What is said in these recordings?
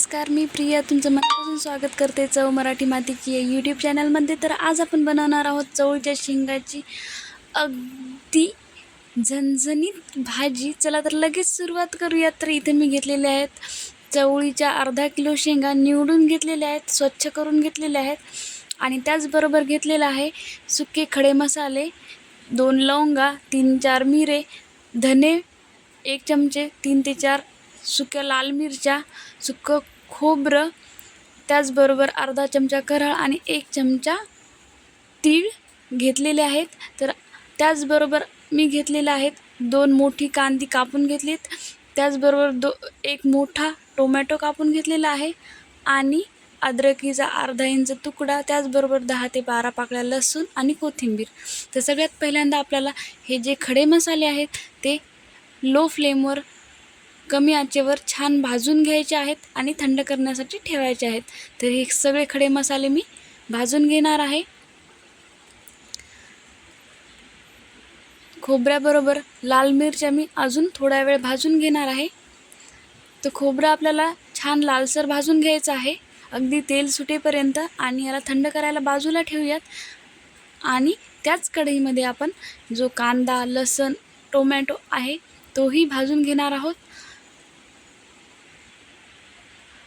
नमस्कार मी प्रिया. तुमचं मनापासून स्वागत करते. चव मराठी मातीची या यूट्यूब चॅनलमध्ये तर आज आपण बनवणार आहोत चवळीच्या शेंगाची अगदी झणझणीत भाजी. चला तर लगेच सुरुवात करूयात. तर इथे मी घेतलेले आहेत चवळीच्या अर्धा किलो शेंगा निवडून घेतलेल्या आहेत स्वच्छ करून घेतलेल्या आहेत. आणि त्याचबरोबर घेतलेलं आहे सुके खडे मसाले दोन लवंगा तीन चार मिरे धने एक चमचे तीन ते चार सुक्या लाल मिरच्या सुकं खोबरं त्याचबरोबर अर्धा चमचा करळ आणि एक चमचा तीळ घेतलेले आहेत. तर त्याचबरोबर मी घेतलेले आहेत दोन मोठी कांदी कापून घेतलीत. त्याचबरोबर दो एक मोठा टोमॅटो कापून घेतलेला आहे आणि अद्रकीचा अर्धा इंच तुकडा त्याचबरोबर दहा ते बारा पाकळ्या लसूण आणि कोथिंबीर. तर सगळ्यात पहिल्यांदा आपल्याला हे जे खडे मसाले आहेत ते लो फ्लेमवर कमी आचेवर छान भाजून घ्यायचे आहेत आणि थंड करण्यासाठी ठेवायचे आहेत. तर हे सगळे खडे मसाले मी भाजून घेणार आहे. खोबऱ्याबरोबर लाल मिरच्या मी अजून थोडा वेळ भाजून घेणार आहे. तर खोबरं आपल्याला छान लालसर भाजून घ्यायचं आहे. अगदी तेल सुटेपर्यंत आणि याला थंड करायला बाजूला ठेवूयात. आणि त्याच कढईमध्ये आपण जो कांदा लसण टोमॅटो आहे तोही भाजून घेणार आहोत.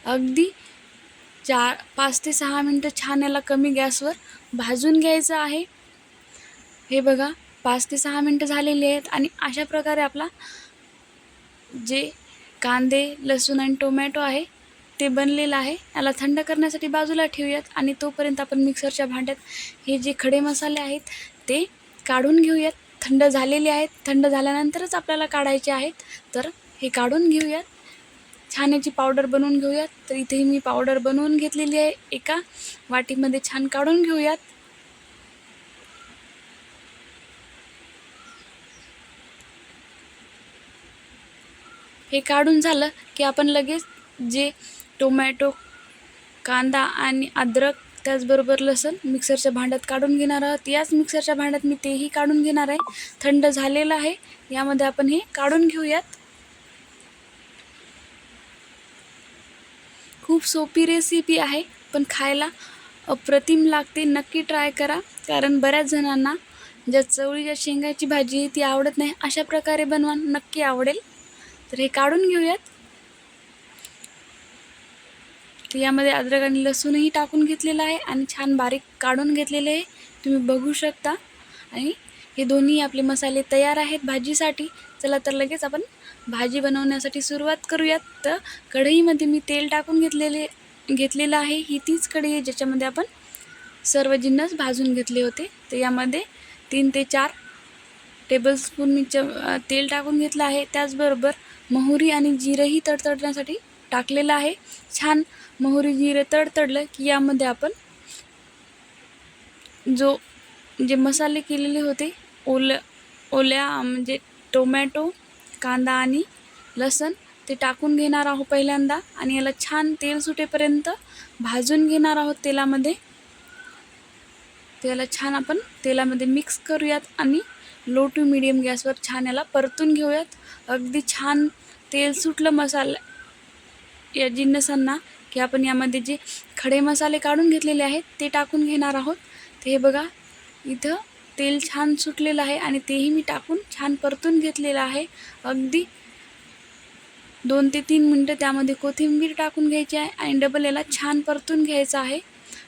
अगदी चार पाच ते सहा मिनटं छान याला कमी गॅसवर भाजून घ्यायचं आहे. हे बघा पाच ते सहा मिनटं झालेली आहेत आणि अशा प्रकारे आपला जे कांदे लसूण आणि टोमॅटो आहे ते बनलेलं आहे. याला थंड करण्यासाठी बाजूला ठेवूयात आणि तोपर्यंत आपण मिक्सरच्या भांड्यात हे जे खडे मसाले आहेत ते काढून घेऊयात. थंड झालेले आहेत. थंड झाल्यानंतरच आपल्याला काढायचे आहेत. तर हे काढून घेऊयात. छान याची पावडर बनवून घेऊयात. तर इथेही मी पावडर बनवून घेतलेली आहे एका वाटीमध्ये छान काढून घेऊयात. हे काढून झालं की आपण लगेच जे टोमॅटो कांदा आणि अद्रक त्याचबरोबर लसण मिक्सरच्या भांड्यात काढून घेणार आहोत. याच मिक्सरच्या भांड्यात मी तेही काढून घेणार आहे. थंड झालेलं आहे. यामध्ये आपण हे काढून घेऊयात. खूप सोपी रेसिपी आहे पण खायला अप्रतिम लागते. नक्की ट्राय करा. कारण बऱ्याच जणांना ज्या चवळीच्या शेंगाची भाजी आहे ती आवडत नाही अशा प्रकारे बनवा नक्की आवडेल. तर हे काढून घेऊयात. तर यामध्ये अद्रक आणि लसूणही टाकून घेतलेलं आहे आणि छान बारीक काढून घेतलेले आहे. तुम्ही बघू शकता. आणि हे दोन्ही आपले मसाले तयार आहेत भाजीसाठी. चला तर लगेच आपण भाजी बनवण्यासाठी सुरुवात करूयात. तर कढईमध्ये मी तेल टाकून घेतलेले घेतलेलं आहे. ही तीच कढई आहे ज्याच्यामध्ये आपण सर्व जिन्नस भाजून घेतले होते. तर यामध्ये तीन ते चार टेबलस्पून मी च तेल टाकून घेतलं आहे. त्याचबरोबर मोहरी आणि जिरंही तडतडण्यासाठी टाकलेलं आहे. छान मोहरी जिरे तडतडलं की यामध्ये आपण जो जे मसाले केलेले होते ओल ओल्या म्हणजे टोमॅटो कांदा आणि लसण ते टाकून घेणार आहोत पहिल्यांदा. आणि याला छान तेल सुटेपर्यंत भाजून घेणार आहोत तेलामध्ये. त्याला छान आपण तेलामध्ये मिक्स करूयात आणि लो टू मिडियम गॅसवर छान याला परतून घेऊयात. अगदी छान तेल सुटलं मसाला या जिन्नसांना की आपण यामध्ये जे खडे मसाले काढून घेतलेले आहेत ते टाकून घेणार आहोत. ते हे बघा इथं तेल छान सुटलेलं आहे आणि तेही मी टाकून छान परतून घेतलेलं आहे. अगदी दोन ते तीन मिनटं त्यामध्ये कोथिंबीर टाकून घ्यायची आहे आणि डबल याला छान परतून घ्यायचं आहे.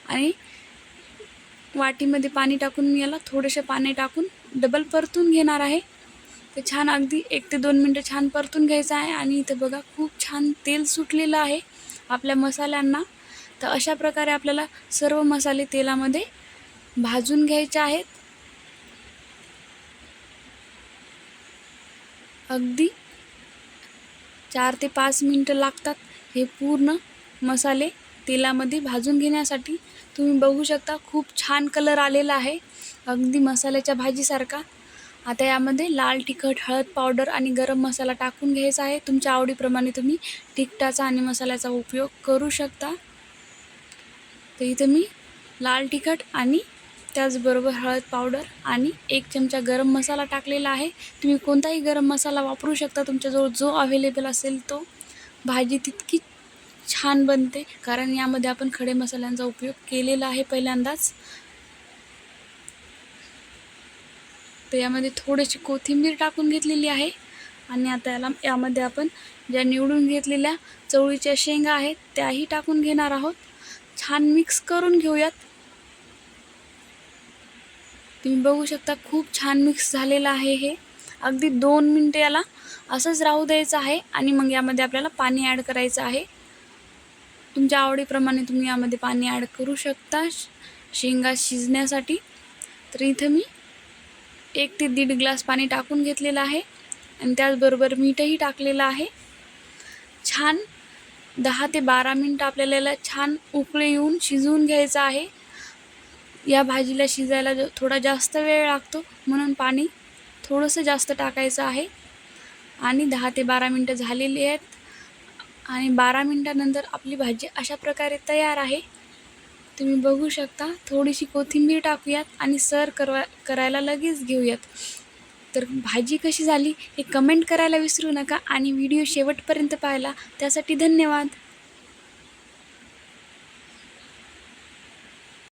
आणि वाटीमध्ये पाणी टाकून मी याला थोडेसे पाणी टाकून डबल परतून घेणार आहे. ते छान अगदी एक ते दोन मिनटं छान परतून घ्यायचं आहे आणि इथं बघा खूप छान तेल सुटलेलं आहे आपल्या मसाल्यांना. तर अशा प्रकारे आपल्याला सर्व मसाले तेलामध्ये भाजून घ्यायचे आहेत. अगदी चार ते पाच मिनटं लागतात. हे पूर्ण मसाले तेलामध्ये भाजून घेण्यासाठी तुम्ही बघू शकता खूप छान कलर आलेला आहे. अगदी मसाल्याच्या भाजीसारखा. आता यामध्ये लाल तिखट हळद पावडर आणि गरम मसाला टाकून घ्यायचा आहे. तुमच्या आवडीप्रमाणे तुम्ही तिखटाचा आणि मसाल्याचा उपयोग करू शकता. तर इथं मी लाल तिखट आणि त्याचबरोबर हळद पावडर आणि एक चमचा गरम मसाला टाकलेला आहे. तुम्ही कोणताही गरम मसाला वापरू शकता. तुमच्याजवळ जो अवेलेबल असेल तो. भाजी तितकी छान बनते कारण यामध्ये आपण खडे मसाल्यांचा उपयोग केलेला आहे पहिल्यांदाच. तर यामध्ये थोडीशी कोथिंबीर टाकून घेतलेली आहे. आणि आता याला यामध्ये आपण ज्या निवडून घेतलेल्या चवळीच्या शेंगा आहेत त्याही टाकून घेणार आहोत. छान मिक्स करून घेऊयात. तुम्ही बघू शकता खूप छान मिक्स झालेलं आहे हे. अगदी दोन मिनटं याला असंच राहू द्यायचं आहे आणि मग यामध्ये आपल्याला पाणी ॲड करायचं आहे. तुमच्या आवडीप्रमाणे तुम्ही यामध्ये पाणी ॲड करू शकता शेंगा शिजण्यासाठी. तर इथं मी एक ते दीड ग्लास पाणी टाकून घेतलेलं आहे आणि त्याचबरोबर मीठही टाकलेलं आहे. छान दहा ते बारा मिनटं आपल्याला छान उकळे येऊन शिजवून घ्यायचं आहे. या भाजीला शिजायला ज- थोडा जास्त वेळ लागतो. म्हणून पाणी थोडंसं जास्त टाकायचं आहे. आणि दहा ते बारा मिनटं झालेली आहेत. आणि बारा मिनटानंतर आपली भाजी अशा प्रकारे तयार आहे. तुम्ही बघू शकता थोडीशी कोथिंबीर टाकूयात आणि सर करवा करायला लगेच घेऊयात. तर भाजी कशी झाली हे कमेंट करायला विसरू नका आणि व्हिडिओ शेवटपर्यंत पाहायला. त्यासाठी धन्यवाद.